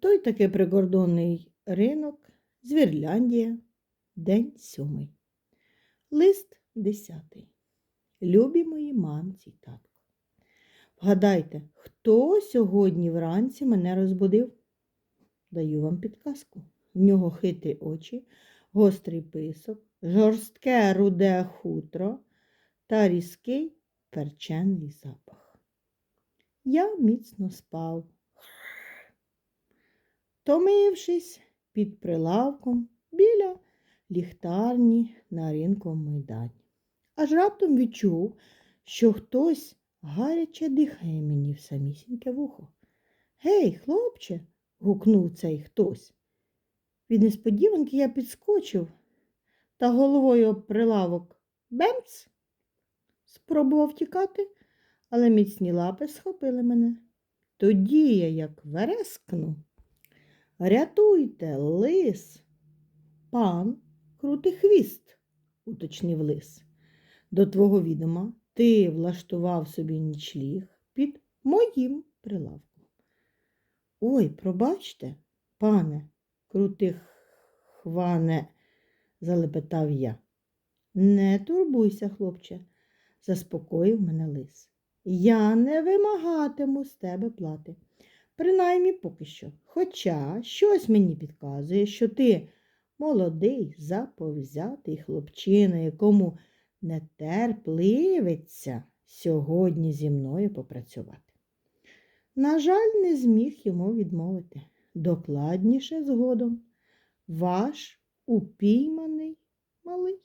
Той таки прикордонний ринок, Звірляндія, день сьомий. Лист десятий. Любі мої мамці й татку. Вгадайте, хто сьогодні вранці мене розбудив? Даю вам підказку. В нього хитрі очі, гострий писок, жорстке руде хутро та різкий перчений запах. Я міцно спав. Томившись під прилавком біля ліхтарні на ринковому майдані. Аж раптом відчув, що хтось гаряче дихає мені в самісіньке вухо. Гей, хлопче, гукнув цей хтось. Від несподіванки я підскочив та головою об прилавок бемц. Спробував тікати, але міцні лапи схопили мене. Тоді я як верескну. Рятуйте, лис. Пан крутий хвіст, уточнив лис. До твого відома ти влаштував собі нічліг під моїм прилавком. Ой, пробачте, пане, крутих хване, залепетав я. Не турбуйся, хлопче, заспокоїв мене лис. Я не вимагатиму з тебе плати. Принаймні поки що. Хоча щось мені підказує, що ти молодий, заповзятий хлопчина, якому не терпливиться сьогодні зі мною попрацювати. На жаль, не зміг йому відмовити. Докладніше згодом. Ваш упійманий малий.